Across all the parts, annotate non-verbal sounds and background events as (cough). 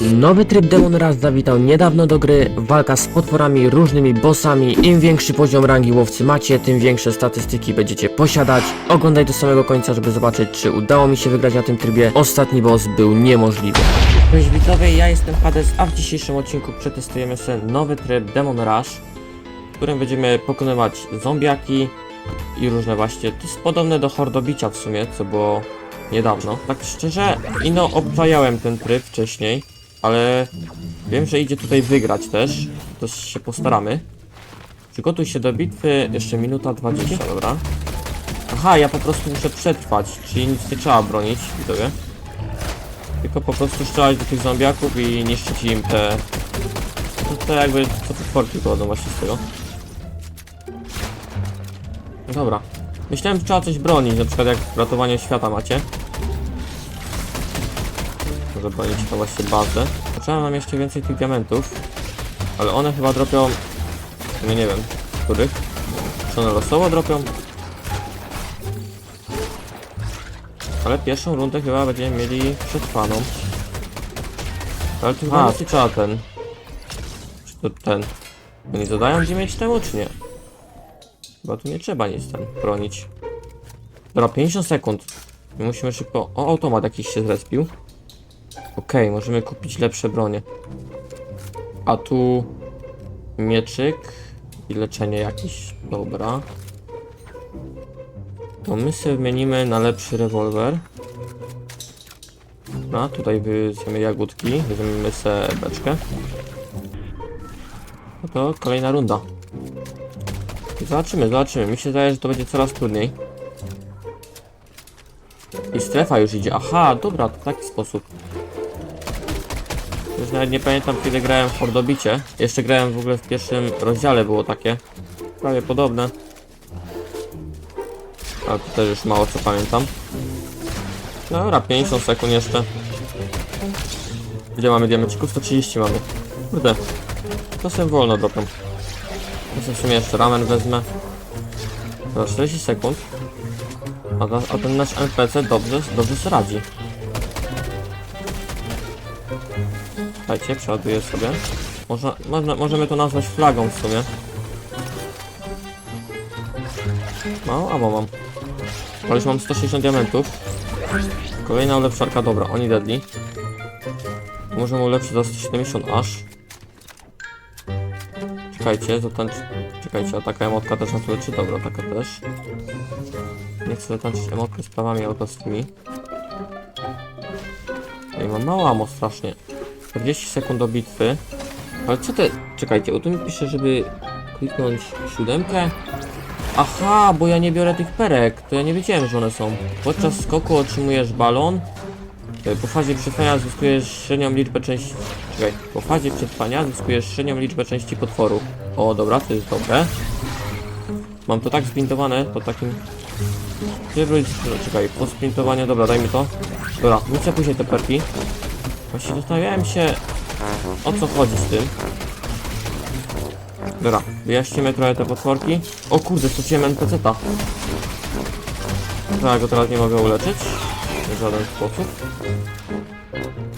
Nowy tryb Demon Rush zawitał niedawno do gry. Walka z potworami, różnymi bossami. Im większy poziom rangi łowcy macie, tym większe statystyki będziecie posiadać. Oglądaj do samego końca, żeby zobaczyć, czy udało mi się wygrać na tym trybie. Ostatni boss był niemożliwy. Cześć widzowie, ja jestem Hades, a w dzisiejszym odcinku przetestujemy sobie nowy tryb Demon Rush, w którym będziemy pokonywać zombiaki i różne właśnie. To jest podobne do hordobicia w sumie, co było niedawno. Tak szczerze, ino obczajałem ten tryb wcześniej, ale wiem, że idzie tutaj wygrać też, to się postaramy. Przygotuj się do bitwy, jeszcze minuta 20, dobra. Aha, ja po prostu muszę przetrwać, czyli nic nie trzeba bronić, widzowie. Tylko po prostu strzelać do tych zombiaków i niszczyć im te... no Te jakby, co potworki wychodzą właśnie z tego. Dobra. Myślałem, że trzeba coś bronić, na przykład jak ratowanie świata macie. Może bronić to właśnie bazę. Potrzeba nam jeszcze więcej tych diamentów. Ale one chyba dropią... No nie wiem, których? Czy one losowo dropią? Ale pierwszą rundę chyba będziemy mieli przetrwaną. Ale tu chyba nie trzeba ten... Czy to ten... Oni zadają gdzie mieć temu, czy nie? Chyba tu nie trzeba nic tam bronić. Dobra, 50 sekund. My musimy szybko... O, automat jakiś się zrespił. Okej, możemy kupić lepsze bronie. A tu... Mieczyk i leczenie jakieś. Dobra. To my sobie wymienimy na lepszy rewolwer. A tutaj weźmiemy jagódki, weźmiemy sobie beczkę. No to kolejna runda. Zobaczymy, zobaczymy. Mi się zdaje, że to będzie coraz trudniej. I strefa już idzie. Aha, dobra, to w taki sposób. Już nawet nie pamiętam kiedy grałem w Hordobicie. Jeszcze grałem w ogóle w pierwszym rozdziale było takie. Prawie podobne. Ale to też już mało co pamiętam. No Dobra, 50 sekund jeszcze. Gdzie mamy diamencików? 130 mamy. Kurde. To sobie wolno. Ja sobie w sumie jeszcze ramen wezmę. Dobra, 40 sekund. A, a ten nasz NPC dobrze, dobrze sobie radzi. Słuchajcie, przeładuję sobie. Można, można, możemy to nazwać flagą w sumie. Mało? A bo mam. Ale już mam 160 diamentów. Kolejna ulepszarka, dobra, oni deadly. Możemy ulepszyć za 170 aż. Czekajcie, zatańcz... Czekajcie, a taka emotka też nas uleczy? Dobra, taka też. Nie chcę zatańczyć emotkę z prawami autorskimi. Ej, mam mało amo strasznie. 40 sekund do bitwy. Ale co te... Czekajcie, o tu mi pisze, żeby kliknąć siódemkę. Aha, bo ja nie biorę tych perek. To ja nie wiedziałem, że one są. Podczas skoku otrzymujesz balon. E, Po fazie przetrwania zyskujesz średnią liczbę części... Czekaj, po fazie przetrwania zyskujesz średnią liczbę części potworu. O, dobra, to jest dobre. Mam to tak zbindowane, to takim... No, Czekaj, po sprintowaniu, dobra, daj mi to. Dobra, wrócę później te perki. Właśnie zastanawiałem się, o co chodzi z tym. Dobra, wyjaśnimy trochę te potworki. O kurde, straciłem NPC-ta. Ja go teraz nie mogę uleczyć. W żaden sposób.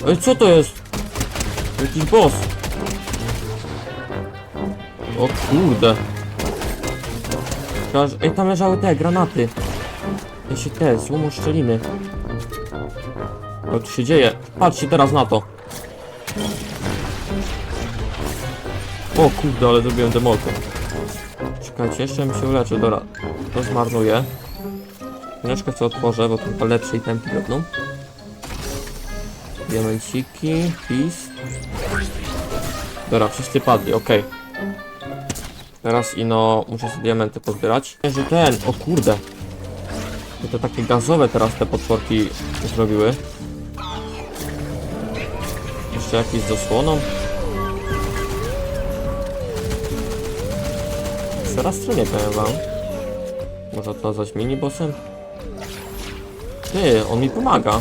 Ej, co to jest? Jakiś boss. O kurde. Ej, tam leżały te granaty. Ej, się te, złomu szczeliny. Co tu się dzieje? Patrzcie teraz na to. O kurde, ale zrobiłem demolkę. Czekajcie, jeszcze mi się uleczy, dobra. To zmarnuję. Chwileczkę co otworzę, bo chyba lepsze itemki drobną. Diamenciki, pis. Dobra, wszyscy padli, okej. Teraz ino muszę sobie diamenty pozbierać. Że ten, o kurde. To takie gazowe teraz te potworki zrobiły. Jeszcze jakiś z osłoną. Zaraz stronie powiem wam. Można to nazwać mini-bossem? Ty, on mi pomaga.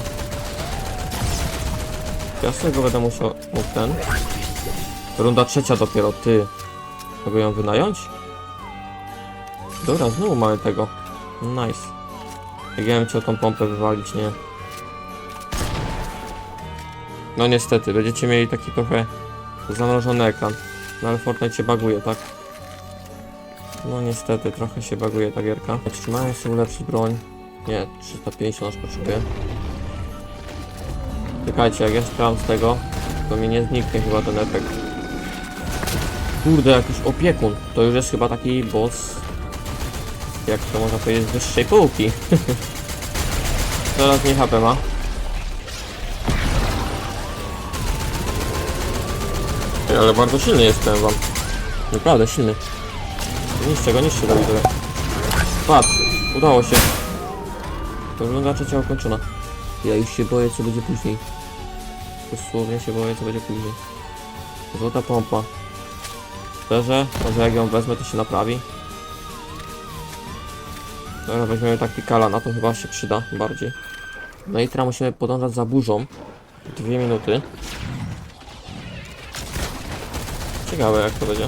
Ja sobie go będę musiał... Mów ten. Runda trzecia dopiero, ty. Mogę ją wynająć? Dobra, znowu mamy tego. Nice. Jak ja bym chciał tą pompę wywalić, nie? No niestety, będziecie mieli taki trochę zamrożony ekran. No ale Fortnite się baguje, tak? No niestety, trochę się baguje ta gierka. Czy mają sobie ulepszyć broń? Nie, 350 aż potrzebuję. Czekajcie, jak ja strzelam z tego, to mi nie zniknie chyba ten efekt. Kurde, jakiś opiekun. To już jest chyba taki boss, jak to można powiedzieć, z wyższej półki. (laughs) Teraz nie HP ma. Ej, ale bardzo silny jestem wam. Naprawdę silny. Niszczę go, niszczę go. Patrz, udało się. To wygląda trzecia ukończona. Ja już się boję co będzie później. Dosłownie się boję co będzie później. Złota pompa. Szczerze, może jak ją wezmę to się naprawi. Dobra, weźmiemy taktikala, na to chyba się przyda bardziej. No i teraz musimy podążać za burzą. Dwie minuty. Ciekawe jak to będzie.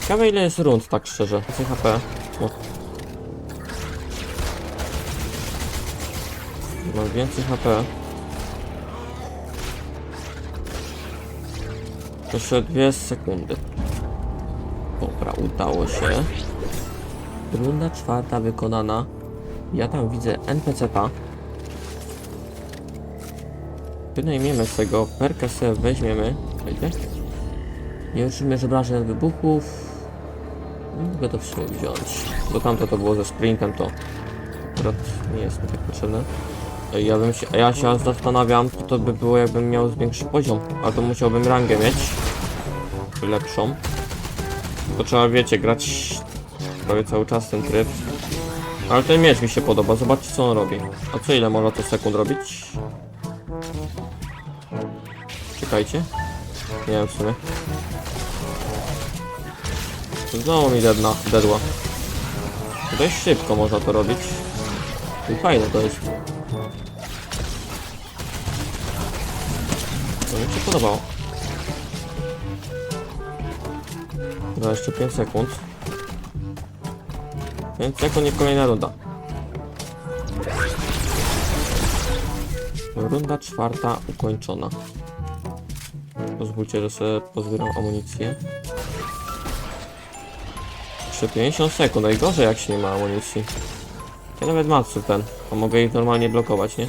Ciekawe ile jest rund, tak szczerze. Więcej HP. O. Mam więcej HP. Jeszcze dwie sekundy. Dobra, udało się. Runda czwarta wykonana. Ja tam widzę NPC-ta. Wynajmiemy tego, perkę sobie weźmiemy. Wejdzie? Nie uczymy żebrażeń od wybuchów. Mogę to w sumie wziąć. Bo tamto to było ze sprintem, to akurat nie jest mi tak potrzebne. Ja bym się, ja się zastanawiam, co to by było jakbym miał większy poziom. Ale to musiałbym rangę mieć. Lepszą. To trzeba, wiecie, grać prawie cały czas ten tryb. Ale ten miecz mi się podoba, zobaczcie co on robi. A co ile można to sekund robić? Czekajcie. Nie wiem w sumie. Znowu mi deadna, deadła. Dość szybko można to robić. I fajne to jest. To mi się podobało. Dobra, jeszcze 5 sekund. 5 sekund i kolejna runda. Runda czwarta ukończona. Pozwólcie, że sobie pozbieram amunicję. Jeszcze 50 sekund, najgorzej jak się nie ma amunicji. Ja nawet Matsu ten, a mogę ich normalnie blokować, nie?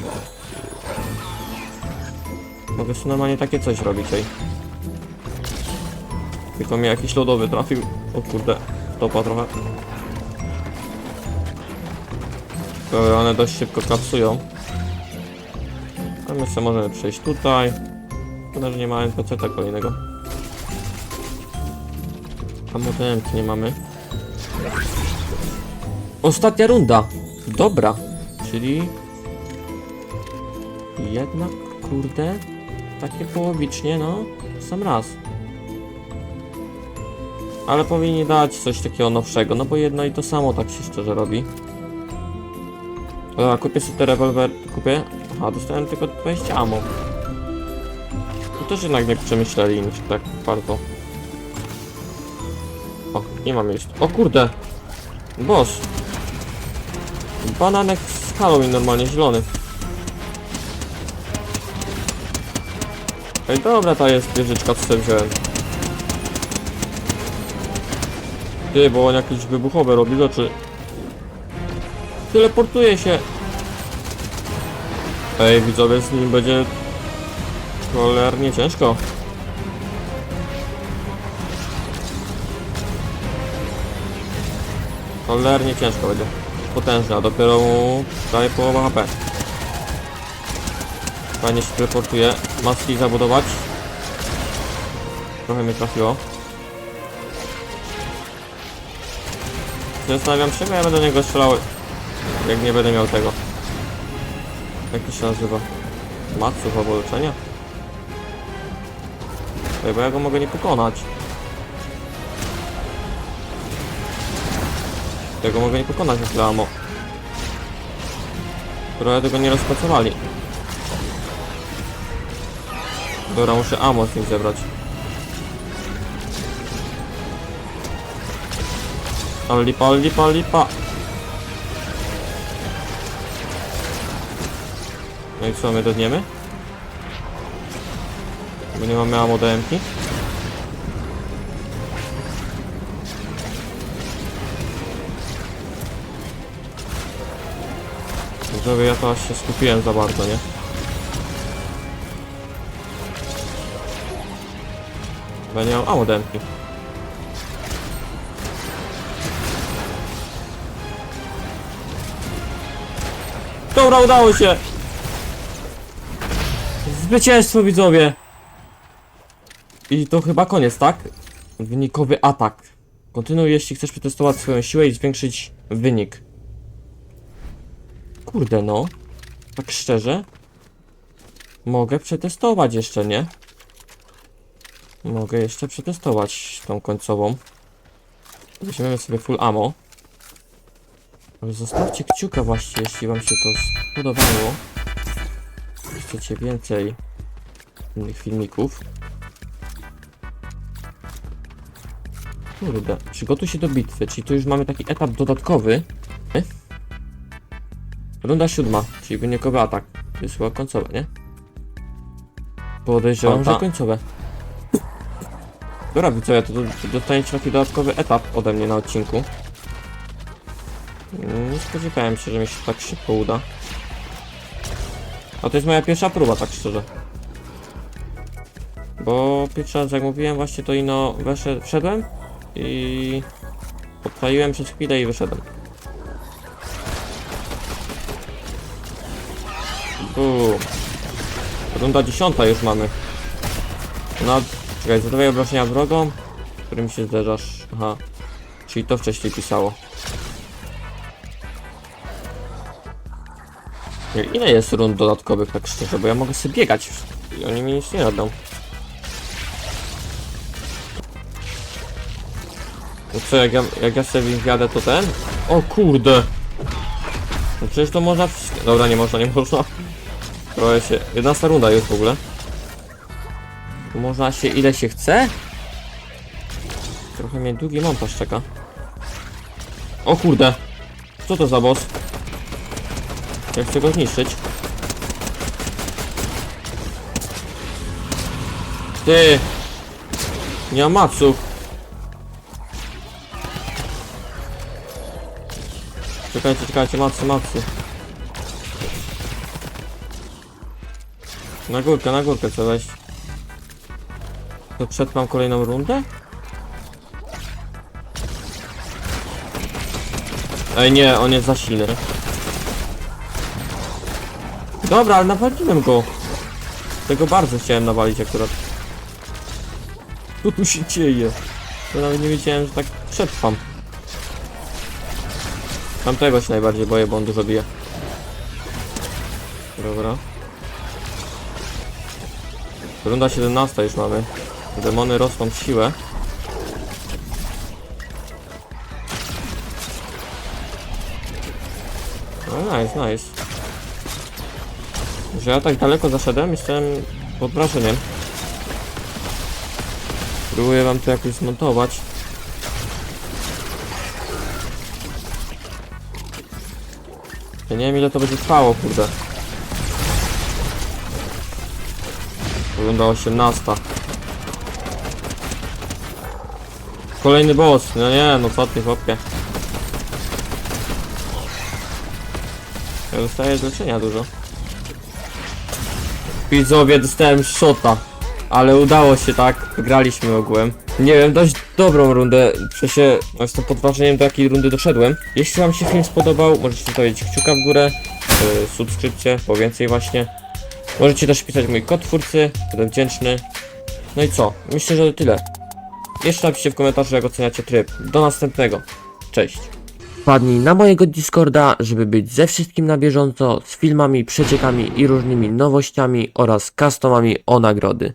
Mogę sobie normalnie takie coś robić, ej. Tylko mi jakiś lodowy trafił. O kurde, topa trochę. One dość szybko kapsują. A my sobie możemy przejść tutaj. Szkoda, że nie ma NPC-ta kolejnego. A modelki nie mamy. Ostatnia runda. Dobra. Czyli... Jednak, kurde, takie połowicznie, no, sam raz. Ale powinni dać coś takiego nowszego, no bo jedno i to samo tak się szczerze robi. Dobra, kupię sobie te rewolwer, kupię? Aha, dostałem tylko 20 ammo. Też jednak nie przemyśleli niż tak bardzo. O, nie mam miejsca. O kurde! Boss! Bananek z Halloween normalnie, zielony. Ej, dobra, ta jest wieżyczka, co sobie wziąłem. Ty, bo on jakieś wybuchowe robi rzeczy. Teleportuje się. Ej, widzowie, z nim będzie cholernie ciężko. Cholernie ciężko będzie. Potężna, dopiero mu daje połowa HP. Fajnie się teleportuje. Maski zabudować. Trochę mnie trafiło. Zastanawiam się, bo ja będę do niego strzelał, jak nie będę miał tego. Jak to się nazywa? Matsów albo leczenia? Ej, bo ja go mogę nie pokonać. Tego mogę nie pokonać na tyle. Trochę tego nie rozpracowali. Dobra, muszę ammo z nich zebrać. Ale lipa, lipa, lipa. No i co, my dodniemy? Nie mamy ammo do? Widzowie, ja to aż się skupiłem za bardzo, nie? Bo nie mam ammo do. Dobra, udało się! Zwycięstwo widzowie! I to chyba koniec, tak? Wynikowy atak. Kontynuuj, jeśli chcesz przetestować swoją siłę i zwiększyć wynik. Kurde no. Tak szczerze. Mogę przetestować jeszcze, nie? Mogę jeszcze przetestować tą końcową. Weźmiemy sobie full ammo. Ale Zostawcie kciuka właśnie, jeśli wam się to spodobało. Chcecie więcej innych filmików. Kurde, przygotuj się do bitwy, czyli tu już mamy taki etap dodatkowy. Nie? Runda siódma, czyli wynikowy atak. To jest chyba końcowe, nie? Podejrzewam, że końcowe. Dobra, widzowie, to, to dostaniecie taki dodatkowy etap ode mnie na odcinku. Nie spodziewałem się, że mi się tak szybko uda. A to jest moja pierwsza próba, tak szczerze. Bo pierwszy raz, jak mówiłem, właśnie to ino weszed, wszedłem i podpaliłem przez chwilę i wyszedłem. Bum. Runda dziesiąta już mamy. No, czekaj, zadawaj obrażenia wrogom, z którym się zderzasz. Aha. Czyli to wcześniej pisało. Ile jest rund dodatkowych, tak szczerze, bo ja mogę sobie biegać i oni mi nic nie robią. No co, jak ja, jak ja sobie wjadę, to ten? O kurde! No przecież to można wszystko... Dobra, nie można, nie można. Trochę się... 11 runda już w ogóle. Można się ile się chce? Trochę mnie długi montaż czeka. O kurde! Co to za boss? Ja chcę go zniszczyć. Ty! Nie ma maców. Czekajcie, czekajcie, macy, macy. Na górkę, na górkę chcę wejść. To przetrwam kolejną rundę? Ej nie, on jest za silny. Dobra, ale nawaliłem go. Tego bardzo chciałem nawalić akurat. (laughs) Co tu się dzieje? To nawet nie wiedziałem, że tak przetrwam. Tamtego się najbardziej boję, bo on dużo bije. Dobra. Runda 17 już mamy. Demony rosną w siłę. No nice, nice. Że ja tak daleko zaszedłem, jestem pod wrażeniem. Próbuję wam to jakoś zmontować. Ja nie wiem ile to będzie trwało, kurde. Wygląda 18. Kolejny boss, no nie, no co ty chłopie. Ja dostaję leczenia dużo. Widzowie, dostałem shota. Ale udało się, tak? Wygraliśmy ogółem. Nie wiem, dość dobrą rundę. Przecież no, jestem pod wrażeniem, do jakiej rundy doszedłem. Jeśli wam się film spodobał, możecie zostawić kciuka w górę, yy, subskrypcję, po więcej właśnie. Możecie też pisać mój kod twórcy, będę wdzięczny. No i co? Myślę, że to tyle. Jeszcze napiszcie w komentarzu, jak oceniacie tryb. Do następnego. Cześć. Wpadnij na mojego Discorda, żeby być ze wszystkim na bieżąco, z filmami, przeciekami i różnymi nowościami oraz customami o nagrody.